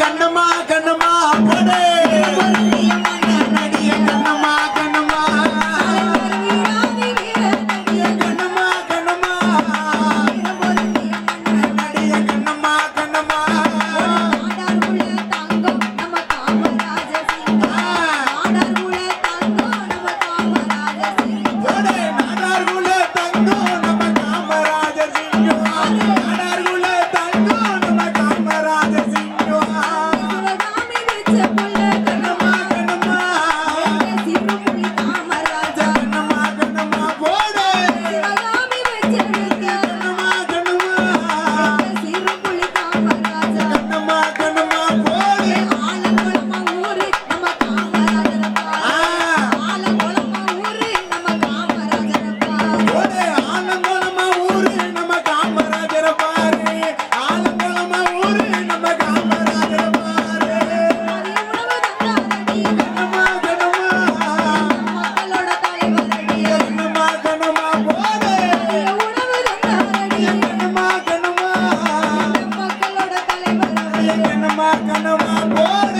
கண்ணம்மா கண்ணம்மா போடு கண்ணம்மா கண்ணம்மா கண்ணம்மா கண்ணம்மா போடு